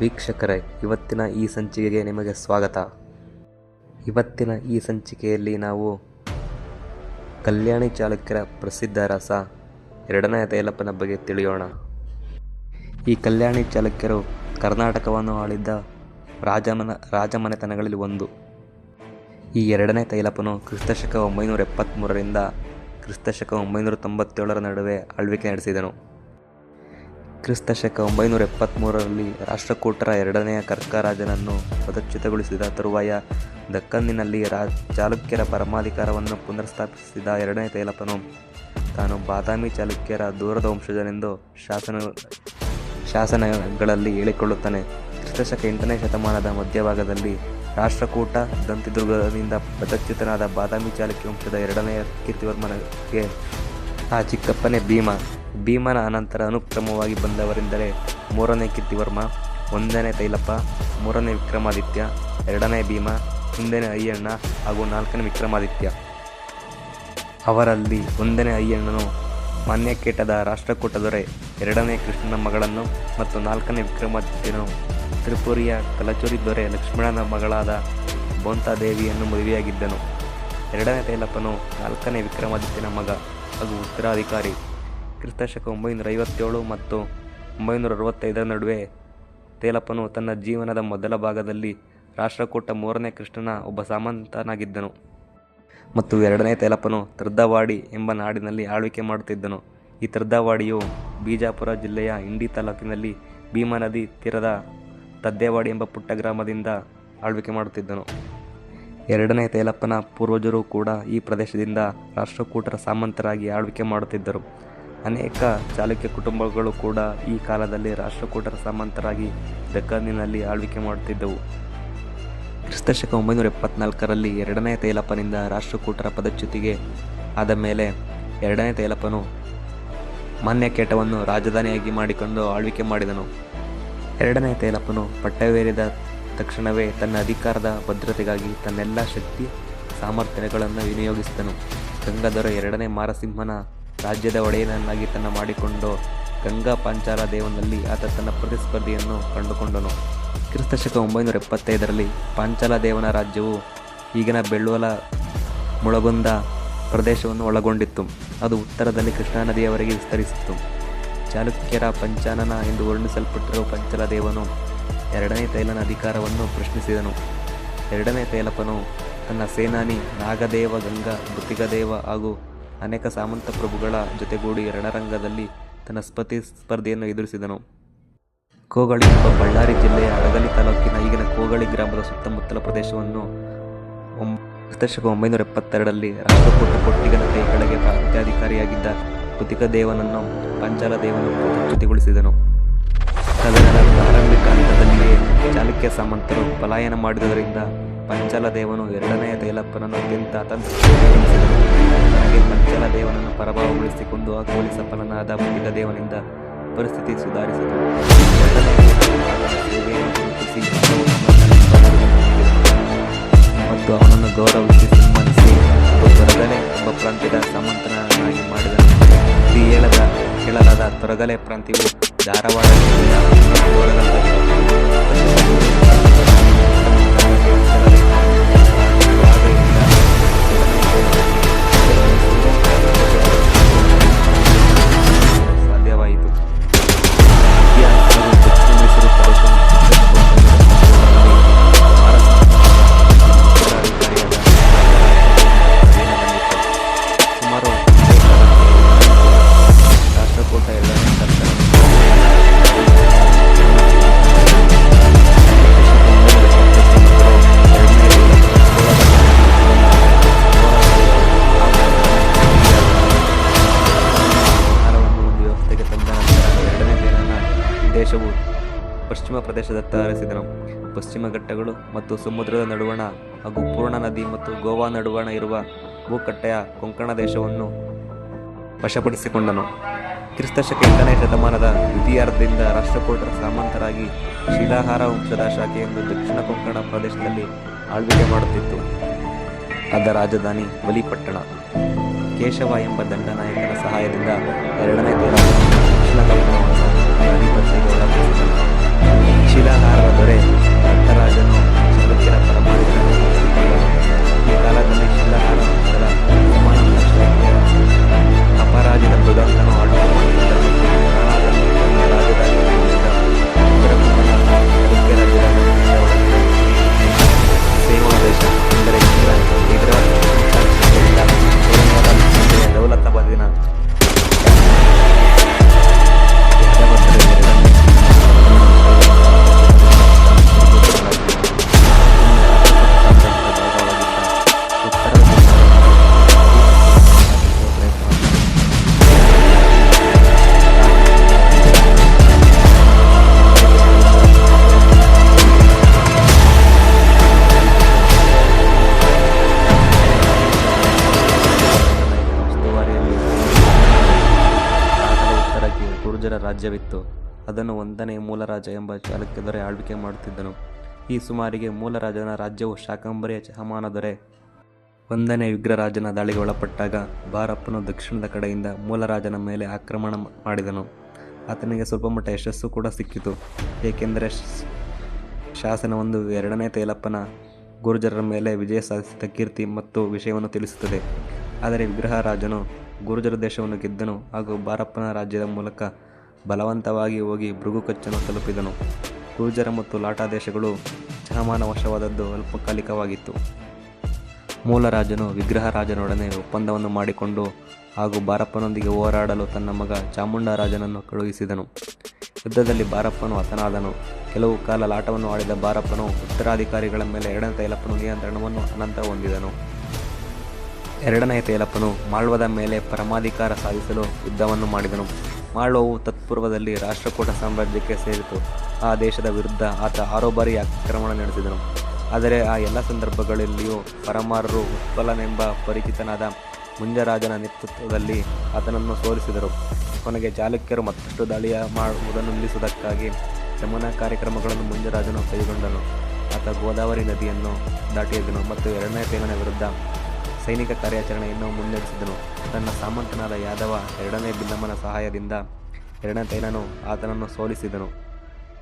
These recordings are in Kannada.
ವೀಕ್ಷಕರೇ, ಇವತ್ತಿನ ಈ ಸಂಚಿಕೆಗೆ ನಿಮಗೆ ಸ್ವಾಗತ. ಇವತ್ತಿನ ಈ ಸಂಚಿಕೆಯಲ್ಲಿ ನಾವು ಕಲ್ಯಾಣಿ ಚಾಲುಕ್ಯರ ಪ್ರಸಿದ್ಧ ರಸ ಎರಡನೇ ತೈಲಪ್ಪನ ಬಗ್ಗೆ ತಿಳಿಯೋಣ. ಈ ಕಲ್ಯಾಣಿ ಚಾಲುಕ್ಯರು ಕರ್ನಾಟಕವನ್ನು ಆಳಿದ್ದ ರಾಜಮನ, ರಾಜಮನೆತನಗಳಲ್ಲಿ ಒಂದು. ಈ ಎರಡನೇ ತೈಲಪ್ಪನು ಕ್ರಿಸ್ತಶಕ ಒಂಬೈನೂರ ಎಪ್ಪತ್ತ್ಮೂರರಿಂದ ಕ್ರಿಸ್ತಶಕ ಒಂಬೈನೂರ ತೊಂಬತ್ತೇಳರ ನಡುವೆ ಆಳ್ವಿಕೆ ನಡೆಸಿದನು. ಕ್ರಿಸ್ತಶಕ ಒಂಬೈನೂರ ಎಪ್ಪತ್ತ್ಮೂರರಲ್ಲಿ ರಾಷ್ಟ್ರಕೂಟರ ಎರಡನೆಯ ಕರ್ಕರಾಜನನ್ನು ಪದಚ್ಯುತಗೊಳಿಸಿದ ತರುವಾಯ ದಕ್ಕನ್ನಿನಲ್ಲಿ ರಾ, ಚಾಲುಕ್ಯರ ಪರಮಾಧಿಕಾರವನ್ನು ಪುನರ್ಸ್ಥಾಪಿಸಿದ ಎರಡನೇ ತೈಲಪ್ಪನು. ತಾನು ಬಾದಾಮಿ ಚಾಲುಕ್ಯರ ದೂರದ ವಂಶಜನೆಂದು ಶಾಸನ, ಶಾಸನಗಳಲ್ಲಿ ಹೇಳಿಕೊಳ್ಳುತ್ತಾನೆ. ಕ್ರಿಸ್ತಶಕ ಎಂಟನೇ ಶತಮಾನದ ಮಧ್ಯಭಾಗದಲ್ಲಿ ರಾಷ್ಟ್ರಕೂಟ ದಂತಿದುರ್ಗದಿಂದ ಪದಚ್ಯುತನಾದ ಬಾದಾಮಿ ಚಾಲುಕ್ಯ ವಂಶದ ಎರಡನೆಯ ಕೀರ್ತಿವರ್ಮನಿಗೆ, ಆ ಚಿಕ್ಕಪ್ಪನೇ ಭೀಮ ಭೀಮನ ಅನಂತರ ಅನುಕ್ರಮವಾಗಿ ಬಂದವರೆಂದರೆ ಮೂರನೇ ಕೀರ್ತಿವರ್ಮ, ಒಂದನೇ ತೈಲಪ್ಪ, ಮೂರನೇ ವಿಕ್ರಮಾದಿತ್ಯ, ಎರಡನೇ ಭೀಮ ಒಂದನೇ ಅಯ್ಯಣ್ಣ ಹಾಗೂ ನಾಲ್ಕನೇ ವಿಕ್ರಮಾದಿತ್ಯ. ಅವರಲ್ಲಿ ಒಂದನೇ ಅಯ್ಯಣ್ಣನು ಮಾನ್ಯಕೇಟದ ರಾಷ್ಟ್ರಕೂಟ ದೊರೆ ಎರಡನೇ ಕೃಷ್ಣನ ಮಗಳನ್ನು ಮತ್ತು ನಾಲ್ಕನೇ ವಿಕ್ರಮಾದಿತ್ಯನು ತ್ರಿಪುರಿಯ ಕಲಚುರಿ ದೊರೆ ಲಕ್ಷ್ಮಣನ ಮಗಳಾದ ಬೋಂತಾದೇವಿಯನ್ನು ಮದುವೆಯಾಗಿದ್ದನು. ಎರಡನೇ ತೈಲಪ್ಪನು ನಾಲ್ಕನೇ ವಿಕ್ರಮಾದಿತ್ಯನ ಮಗ ಹಾಗೂ ಉತ್ತರಾಧಿಕಾರಿ. ಕ್ರಿಸ್ತಶಕ ಒಂಬೈನೂರ ಐವತ್ತೇಳು ಮತ್ತು ಒಂಬೈನೂರ ಅರವತ್ತೈದರ ನಡುವೆ ತೇಲಪ್ಪನು ತನ್ನ ಜೀವನದ ಮೊದಲ ಭಾಗದಲ್ಲಿ ರಾಷ್ಟ್ರಕೂಟ ಮೂರನೇ ಕೃಷ್ಣನ ಒಬ್ಬ ಸಾಮಂತನಾಗಿದ್ದನು. ಮತ್ತು ಎರಡನೇ ತೇಲಪ್ಪನು ತರ್ದವಾಡಿ ಎಂಬ ನಾಡಿನಲ್ಲಿ ಆಳ್ವಿಕೆ ಮಾಡುತ್ತಿದ್ದನು. ಈ ತರ್ದವಾಡಿಯು ಬಿಜಾಪುರ ಜಿಲ್ಲೆಯ ಇಂಡಿ ತಾಲೂಕಿನಲ್ಲಿ ಭೀಮಾ ನದಿ ತೀರದ ತದ್ದೇವಾಡಿ ಎಂಬ ಪುಟ್ಟ ಗ್ರಾಮದಿಂದ ಆಳ್ವಿಕೆ ಮಾಡುತ್ತಿದ್ದನು. ಎರಡನೇ ತೇಲಪ್ಪನ ಪೂರ್ವಜರು ಕೂಡ ಈ ಪ್ರದೇಶದಿಂದ ರಾಷ್ಟ್ರಕೂಟರ ಸಾಮಂತರಾಗಿ ಆಳ್ವಿಕೆ ಮಾಡುತ್ತಿದ್ದರು. ಅನೇಕ ಚಾಲುಕ್ಯ ಕುಟುಂಬಗಳು ಕೂಡ ಈ ಕಾಲದಲ್ಲಿ ರಾಷ್ಟ್ರಕೂಟರ ಸಾಮಂತರಾಗಿ ದಕ್ಕನ್ನಿನಲ್ಲಿ ಆಳ್ವಿಕೆ ಮಾಡುತ್ತಿದ್ದವು. ಕ್ರಿಸ್ತಶಕ ಒಂಬೈನೂರ ಎಪ್ಪತ್ನಾಲ್ಕರಲ್ಲಿ ಎರಡನೇ ತೈಲಪ್ಪನಿಂದ ರಾಷ್ಟ್ರಕೂಟರ ಪದಚ್ಯುತಿಗೆ ಆದ ಮೇಲೆ ಎರಡನೇ ತೈಲಪ್ಪನು ಮಾನ್ಯಕೇಟವನ್ನು ರಾಜಧಾನಿಯಾಗಿ ಮಾಡಿಕೊಂಡು ಆಳ್ವಿಕೆ ಮಾಡಿದನು. ಎರಡನೇ ತೈಲಪ್ಪನು ಪಟ್ಟವೇರಿದ ತಕ್ಷಣವೇ ತನ್ನ ಅಧಿಕಾರದ ಭದ್ರತೆಗಾಗಿ ತನ್ನೆಲ್ಲ ಶಕ್ತಿ ಸಾಮರ್ಥ್ಯಗಳನ್ನು ವಿನಿಯೋಗಿಸಿದನು. ಗಂಗಾಧರ ಎರಡನೇ ಮಾರಸಿಂಹನ ರಾಜ್ಯದ ಒಡೆಯನನ್ನಾಗಿ ತನ್ನ ಮಾಡಿಕೊಂಡು ಗಂಗಾ ಪಾಂಚಾಲ ದೇವನಲ್ಲಿ ಆತ ತನ್ನ ಪ್ರತಿಸ್ಪರ್ಧಿಯನ್ನು ಕಂಡುಕೊಂಡನು. ಕ್ರಿಸ್ತಶಕ ಒಂಬೈನೂರ ಎಪ್ಪತ್ತೈದರಲ್ಲಿ ಪಾಂಚಾಲ ದೇವನ ರಾಜ್ಯವು ಈಗಿನ ಬೆಳ್ಳುವಲ ಮುಳಗೊಂದ ಪ್ರದೇಶವನ್ನು ಒಳಗೊಂಡಿತ್ತು. ಅದು ಉತ್ತರದಲ್ಲಿ ಕೃಷ್ಣಾ ನದಿಯವರೆಗೆ ವಿಸ್ತರಿಸಿತ್ತು. ಚಾಲುಕ್ಯರ ಪಂಚಾನನ ಎಂದು ವರ್ಣಿಸಲ್ಪಟ್ಟಿರುವ ಪಂಚಲ ದೇವನು ಎರಡನೇ ತೈಲನ ಅಧಿಕಾರವನ್ನು ಪ್ರಶ್ನಿಸಿದನು. ಎರಡನೇ ತೈಲಪನು ತನ್ನ ಸೇನಾನಿ ನಾಗದೇವ ಗಂಗಾ ಮೃತಿಗದೇವ ಹಾಗೂ ಅನೇಕ ಸಾಮಂತ ಪ್ರಭುಗಳ ಜೊತೆಗೂಡಿ ರಣರಂಗದಲ್ಲಿ ತನ್ನ ಸ್ಪತಿ ಸ್ಪರ್ಧೆಯನ್ನು ಎದುರಿಸಿದನು. ಕೋಗಳಿ ಎಂಬ ಬಳ್ಳಾರಿ ಜಿಲ್ಲೆಯ ಅಡಗಲಿ ತಾಲೂಕಿನ ಈಗಿನ ಕೋಗಳಿ ಗ್ರಾಮದ ಸುತ್ತಮುತ್ತಲ ಪ್ರದೇಶವನ್ನು ದಶಕ ಒಂಬೈನೂರ ಎಪ್ಪತ್ತೆರಡರಲ್ಲಿ ರಾಷ್ಟ್ರಕೂಟ ಕೊಟ್ಟಿಗನ ಕೈ ಕೆಳಗೆ ಪ್ರಾಂತ್ಯಾಧಿಕಾರಿಯಾಗಿದ್ದ ಕೃತಿಕ ದೇವನನ್ನು ಪಂಚಾಲ ದೇವನು ಪ್ರತಿಗೊಳಿಸಿದನು ಕದನದ ಆರಂಭಿಕ ಹಂತದಲ್ಲಿಯೇ ಚಾಲುಕ್ಯ ಸಾಮಂತರು ಪಲಾಯನ ಮಾಡಿದುದರಿಂದ ಪಂಚಲ ದೇವನು ಎರಡನೆಯ ತೈಲಪ್ಪನನ್ನು ಅತ್ಯಂತ ತನಗೆ ಪಂಚಲ ದೇವನನ್ನು ಪರಭಾವಗೊಳಿಸಿಕೊಂಡು ಹಾಕುವಳಿ ಸಫಲನಾದ ಮುಗಿದ ದೇವನಿಂದ ಪರಿಸ್ಥಿತಿ ಸುಧಾರಿಸಿತು ಮತ್ತು ಅವನನ್ನು ಗೌರವಿಸಿ ಸನ್ಮಾನಿಸಿ ತೊರಗಲೆ ಎಂಬ ಪ್ರಾಂತ್ಯದ ಸಮಂತನಾಗಿ ಮಾಡಿದನು. ಈ ಹೇಳದ ಹೇಳಲಾದ ತೊರಗಲೆ ಪ್ರಾಂತ್ಯವು ಧಾರವಾಡ ಪ್ರದೇಶದತ್ತ ಹರಿಸಿದನು ಪಶ್ಚಿಮ ಘಟ್ಟಗಳು ಮತ್ತು ಸಮುದ್ರದ ನಡುವಣ ಹಾಗೂ ಪೂರ್ಣ ನದಿ ಮತ್ತು ಗೋವಾ ನಡುವಣ ಇರುವ ಭೂಕಟ್ಟೆಯ ಕೊಂಕಣ ದೇಶವನ್ನು ವಶಪಡಿಸಿಕೊಂಡನು. ಕ್ರಿಸ್ತಶಕ ಎಂಟನೇ ಶತಮಾನದ ದ್ವಿತೀಯಾರ್ಧದಿಂದ ರಾಷ್ಟ್ರಕೂಟರ ಸಾಮಂತರಾಗಿ ಶಿಲಾಹಾರ ವಂಶದ ಶಾಖೆಯೊಂದು ದಕ್ಷಿಣ ಕೊಂಕಣ ಪ್ರದೇಶದಲ್ಲಿ ಆಳ್ವಿಕೆ ಮಾಡುತ್ತಿತ್ತು. ಅದರ ರಾಜಧಾನಿ ಬಲಿಪಟ್ಟಣ, ಕೇಶವ ಎಂಬ ದಂಡನಾಯಕನ ಸಹಾಯದಿಂದ ಎರಡನೇ ತೇಲ ದಕ್ಷಿಣ ಶಿಲಾಹಾರದ ದೊರೆ ಭಕ್ತರಾಜನು ಚಳುಕ್ಯರ ಪರಮಾಧಿಕಾರಿ ರಾಜ್ಯವಿತ್ತು. ಅದನ್ನು ಒಂದನೇ ಮೂಲರಾಜ ಎಂಬ ಚಾಲುಕ್ಯದೊರೆ ಆಳ್ವಿಕೆ ಮಾಡುತ್ತಿದ್ದನು. ಈ ಸುಮಾರಿಗೆ ಮೂಲರಾಜನ ರಾಜ್ಯವು ಶಾಕಂಬರಿಯ ಚಹಮಾನ ದೊರೆ. ಒಂದನೇ ವಿಗ್ರಹರಾಜನ ದಾಳಿಗೆ ಒಳಪಟ್ಟಾಗ ಬಾರಪ್ಪನು ದಕ್ಷಿಣದ ಕಡೆಯಿಂದ ಮೂಲರಾಜನ ಮೇಲೆ ಆಕ್ರಮಣ ಮಾಡಿದನು. ಆತನಿಗೆ ಸ್ವಲ್ಪ ಮಟ್ಟ ಯಶಸ್ಸು ಕೂಡ ಸಿಕ್ಕಿತು. ಏಕೆಂದರೆ ಶಾಸನ ಒಂದು ಎರಡನೇ ತೇಲಪ್ಪನ ಗುರುಜರರ ಮೇಲೆ ವಿಜಯ ಸಾಧಿಸಿದ ಕೀರ್ತಿ ಮತ್ತು ವಿಷಯವನ್ನು ತಿಳಿಸುತ್ತದೆ. ಆದರೆ ವಿಗ್ರಹರಾಜನು ಗುರುಜರ ದೇಶವನ್ನು ಗೆದ್ದನು ಹಾಗೂ ಬಾರಪ್ಪನ ರಾಜ್ಯದ ಮೂಲಕ ಬಲವಂತವಾಗಿ ಹೋಗಿ ಭೃಗುಕಚ್ಚನ್ನು ತಲುಪಿದನು. ಗುರ್ಜರ ಮತ್ತು ಲಾಟಾ ದೇಶಗಳು ಚಹಮಾನ ವಶವಾದದ್ದು ಅಲ್ಪಕಾಲಿಕವಾಗಿತ್ತು. ಮೂಲರಾಜನು ವಿಗ್ರಹರಾಜನೊಡನೆ ಒಪ್ಪಂದವನ್ನು ಮಾಡಿಕೊಂಡು ಹಾಗೂ ಬಾರಪ್ಪನೊಂದಿಗೆ ಹೋರಾಡಲು ತನ್ನ ಮಗ ಚಾಮುಂಡರಾಜನನ್ನು ಕಳುಹಿಸಿದನು. ಯುದ್ಧದಲ್ಲಿ ಬಾರಪ್ಪನು ಹತನಾದನು. ಕೆಲವು ಕಾಲ ಲಾಟವನ್ನು ಆಡಿದ ಬಾರಪ್ಪನು ಉತ್ತರಾಧಿಕಾರಿಗಳ ಮೇಲೆ ಎರಡನೇ ತೈಲಪ್ಪನು ನಿಯಂತ್ರಣವನ್ನು ಅನಂತರ ಹೊಂದಿದನು. ಎರಡನೇ ತೈಲಪ್ಪನು ಮಾಳ್ವದ ಮೇಲೆ ಪರಮಾಧಿಕಾರ ಸಾಧಿಸಲು ಯುದ್ಧವನ್ನು ಮಾಡಿದನು. ಮಾಳ್ವವು ತತ್ಪೂರ್ವದಲ್ಲಿ ರಾಷ್ಟ್ರಕೂಟ ಸಾಮ್ರಾಜ್ಯಕ್ಕೆ ಸೇರಿತು. ಆ ದೇಶದ ವಿರುದ್ಧ ಆತ ಆರೋಬಾರಿ ಆಕ್ರಮಣ ನಡೆಸಿದನು. ಆದರೆ ಆ ಎಲ್ಲ ಸಂದರ್ಭಗಳಲ್ಲಿಯೂ ಪರಮಾರರು ಉತ್ಪಲನೆಂಬ ಪರಿಚಿತನಾದ ಮುಂಜರಾಜನ ನೇತೃತ್ವದಲ್ಲಿ ಆತನನ್ನು ಸೋಲಿಸಿದರು. ಕೊನೆಗೆ ಚಾಲುಕ್ಯರು ಮತ್ತಷ್ಟು ದಾಳಿಯ ಮಾಡುವುದನ್ನು ನಿಲ್ಲಿಸುವುದಕ್ಕಾಗಿ ಶಮನ ಕಾರ್ಯಕ್ರಮಗಳನ್ನು ಮುಂಜರಾಜನು ಕೈಗೊಂಡನು. ಆತ ಗೋದಾವರಿ ನದಿಯನ್ನು ದಾಟಿಯದನು ಮತ್ತು ಎರಡನೇ ತೇಲನ ವಿರುದ್ಧ ಸೈನಿಕ ಕಾರ್ಯಾಚರಣೆಯನ್ನು ಮುನ್ನಡೆಸಿದನು ತನ್ನ ಸಾಮಂತನಾದ ಯಾದವ ಎರಡನೇ ಬಿಲ್ಲಮ್ಮನ ಸಹಾಯದಿಂದ ಎರಡನೇ ತೈಲನು ಆತನನ್ನು ಸೋಲಿಸಿದನು.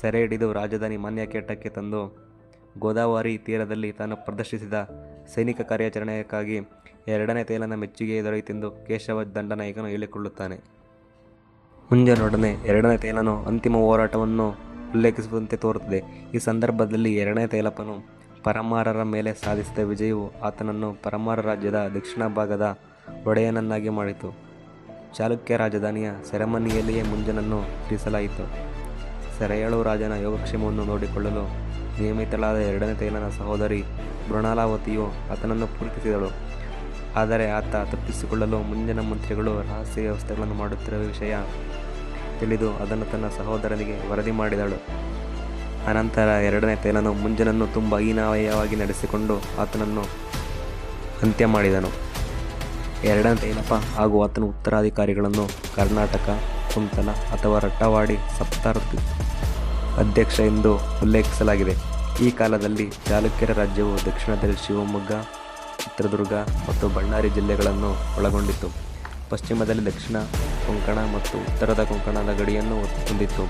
ಸೆರೆ ಹಿಡಿದು ರಾಜಧಾನಿ ಮಾನ್ಯಕೇಟಕ್ಕೆ ತಂದು ಗೋದಾವರಿ ತೀರದಲ್ಲಿ ತಾನು ಪ್ರದರ್ಶಿಸಿದ ಸೈನಿಕ ಕಾರ್ಯಾಚರಣೆಯಕ್ಕಾಗಿ ಎರಡನೇ ತೈಲನ ಮೆಚ್ಚುಗೆ ದೊರೆಯಿತೆಂದು ಕೇಶವ ದಂಡನಾಯಕನು ಹೇಳಿಕೊಳ್ಳುತ್ತಾನೆ. ಮುಂಜಾನೊಡನೆ ಎರಡನೇ ತೈಲನು ಅಂತಿಮ ಹೋರಾಟವನ್ನು ಉಲ್ಲೇಖಿಸುವಂತೆ ತೋರುತ್ತದೆ. ಈ ಸಂದರ್ಭದಲ್ಲಿ ಎರಡನೇ ತೈಲಪ್ಪನು ಪರಮಾರರ ಮೇಲೆ ಸಾಧಿಸಿದ ವಿಜಯವು ಆತನನ್ನು ಪರಮಾರ ರಾಜ್ಯದ ದಕ್ಷಿಣ ಭಾಗದ ಒಡೆಯನನ್ನಾಗಿ ಮಾಡಿತು. ಚಾಲುಕ್ಯ ರಾಜಧಾನಿಯ ಸೆರೆಮನಿಯಲ್ಲಿಯೇ ಮುಂಜನನ್ನು ಇರಿಸಲಾಯಿತು. ಸೆರೆಯಳು ರಾಜನ ಯೋಗಕ್ಷೇಮವನ್ನು ನೋಡಿಕೊಳ್ಳಲು ನಿಯಮಿತಳಾದ ಎರಡನೇ ತೈಲನ ಸಹೋದರಿ ಮೃಣಾಲಾವತಿಯು ಆತನನ್ನು ಪೂರ್ತಿಸಿದಳು. ಆದರೆ ಆತ ತಪ್ಪಿಸಿಕೊಳ್ಳಲು ಮುಂಜನ ಮಂತ್ರಿಗಳು ರಹಸ್ಯ ವ್ಯವಸ್ಥೆಗಳನ್ನು ಮಾಡುತ್ತಿರುವ ವಿಷಯ ತಿಳಿದು ಅದನ್ನು ತನ್ನ ಸಹೋದರನಿಗೆ ವರದಿ ಮಾಡಿದಳು. ಅನಂತರ ಎರಡನೇ ತೇಲನು ಮುಂಜನನ್ನು ತುಂಬ ಹೀನಾವಯವಾಗಿ ನಡೆಸಿಕೊಂಡು ಆತನನ್ನು ಅಂತ್ಯ ಮಾಡಿದನು. ಎರಡನೇ ತೈಲಪ್ಪ ಹಾಗೂ ಆತನ ಉತ್ತರಾಧಿಕಾರಿಗಳನ್ನು ಕರ್ನಾಟಕ, ಕುಂತಲ ಅಥವಾ ರಟ್ಟವಾಡಿ ಸಪ್ತಾರ್ತಿ ಅಧ್ಯಕ್ಷ ಎಂದು ಉಲ್ಲೇಖಿಸಲಾಗಿದೆ. ಈ ಕಾಲದಲ್ಲಿ ಚಾಲುಕ್ಯರ ರಾಜ್ಯವು ದಕ್ಷಿಣದಲ್ಲಿ ಶಿವಮೊಗ್ಗ, ಚಿತ್ರದುರ್ಗ ಮತ್ತು ಬಳ್ಳಾರಿ ಜಿಲ್ಲೆಗಳನ್ನು ಒಳಗೊಂಡಿತ್ತು. ಪಶ್ಚಿಮದಲ್ಲಿ ದಕ್ಷಿಣ ಕೊಂಕಣ ಮತ್ತು ಉತ್ತರದ ಕೊಂಕಣದ ಗಡಿಯನ್ನು ಹೊಂದಿತ್ತು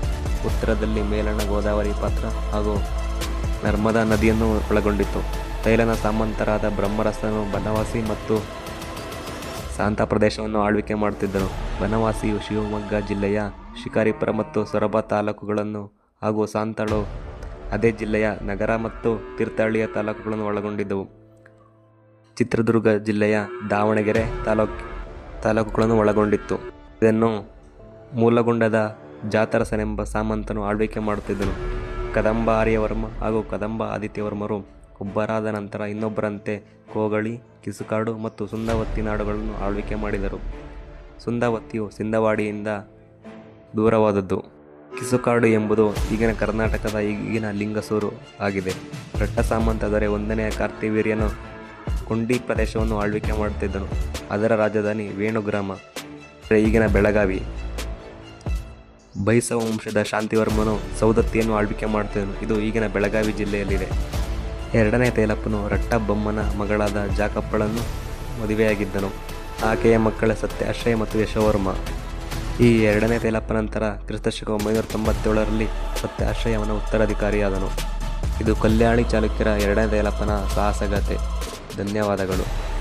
ಉತ್ತರದಲ್ಲಿ ಮೇಲಣ ಗೋದಾವರಿ ಪಾತ್ರ ಹಾಗೂ ನರ್ಮದಾ ನದಿಯನ್ನು ಒಳಗೊಂಡಿತ್ತು. ತೈಲನ ಸಾಮಂತರಾದ ಬ್ರಹ್ಮರಸನು ಬನವಾಸಿ ಮತ್ತು ಸಾಂತ ಪ್ರದೇಶವನ್ನು ಆಳ್ವಿಕೆ ಮಾಡುತ್ತಿದ್ದರು ಬನವಾಸಿಯು ಶಿವಮೊಗ್ಗ ಜಿಲ್ಲೆಯ ಶಿಕಾರಿಪುರ ಮತ್ತು ಸೊರಬ ತಾಲೂಕುಗಳನ್ನು ಹಾಗೂ ಸಾಂತಳು ಅದೇ ಜಿಲ್ಲೆಯ ನಗರ ಮತ್ತು ತೀರ್ಥಹಳ್ಳಿಯ ತಾಲೂಕುಗಳನ್ನು ಒಳಗೊಂಡಿದ್ದವು. ಚಿತ್ರದುರ್ಗ ಜಿಲ್ಲೆಯ ದಾವಣಗೆರೆ ತಾಲೂಕು ತಾಲೂಕುಗಳನ್ನು ಒಳಗೊಂಡಿತ್ತು. ಇದನ್ನು ಮೂಲಗೊಂಡದ ಜಾತರಸನೆಂಬ ಸಾಮಂತನು ಆಳ್ವಿಕೆ ಮಾಡುತ್ತಿದ್ದನು. ಕದಂಬ ಆರ್ಯವರ್ಮ ಹಾಗೂ ಕದಂಬ ಆದಿತ್ಯವರ್ಮರು ಒಬ್ಬರಾದ ನಂತರ ಇನ್ನೊಬ್ಬರಂತೆ ಕೋಗಳಿ, ಕಿಸುಕಾಡು ಮತ್ತು ಸುಂದವತ್ತಿ ನಾಡುಗಳನ್ನು ಆಳ್ವಿಕೆ ಮಾಡಿದರು. ಸುಂದವತ್ತಿಯು ಸಿಂಧವಾಡಿಯಿಂದ ದೂರವಾದದ್ದು. ಕಿಸುಕಾಡು ಎಂಬುದು ಈಗಿನ ಕರ್ನಾಟಕದ ಈಗಿನ ಲಿಂಗಸೂರು ಆಗಿದೆ. ರಟ್ಟ ಸಾಮಂತ ದೊರೆ ಒಂದನೆಯ ಕಾರ್ತಿವೀರ್ಯನು ಕೊಂಡಿ ಪ್ರದೇಶವನ್ನು ಆಳ್ವಿಕೆ ಮಾಡುತ್ತಿದ್ದನು. ಅದರ ರಾಜಧಾನಿ ವೇಣುಗ್ರಾಮ. ಈಗಿನ ಬೆಳಗಾವಿ. ಬೈಸವ ವಂಶದ ಶಾಂತಿವರ್ಮನು ಸೌದತ್ತಿಯನ್ನು ಆಳ್ವಿಕೆ ಮಾಡುತ್ತಿದ್ದನು ಇದು ಈಗಿನ ಬೆಳಗಾವಿ ಜಿಲ್ಲೆಯಲ್ಲಿದೆ. ಎರಡನೇ ತೈಲಪ್ಪನು ರಟ್ಟಬೊಮ್ಮನ ಮಗಳಾದ ಜಾಕಪ್ಪಳನ್ನು ಮದುವೆಯಾಗಿದ್ದನು ಆಕೆಯ ಮಕ್ಕಳ ಸತ್ಯಾಶ್ರಯ ಮತ್ತು ಯಶವರ್ಮ. ಈ ಎರಡನೇ ತೈಲಪ್ಪ ನಂತರ ಕ್ರಿಸ್ತಶಕ ಒಂಬೈನೂರ ತೊಂಬತ್ತೇಳರಲ್ಲಿ ಸತ್ಯಾಶ್ರಯ ಅವನ ಉತ್ತರಾಧಿಕಾರಿಯಾದನು. ಇದು ಕಲ್ಯಾಣಿ ಚಾಲುಕ್ಯರ ಎರಡನೇ ತೈಲಪ್ಪನ ಸಾಹಸಗಾಥೆ. ಧನ್ಯವಾದಗಳು.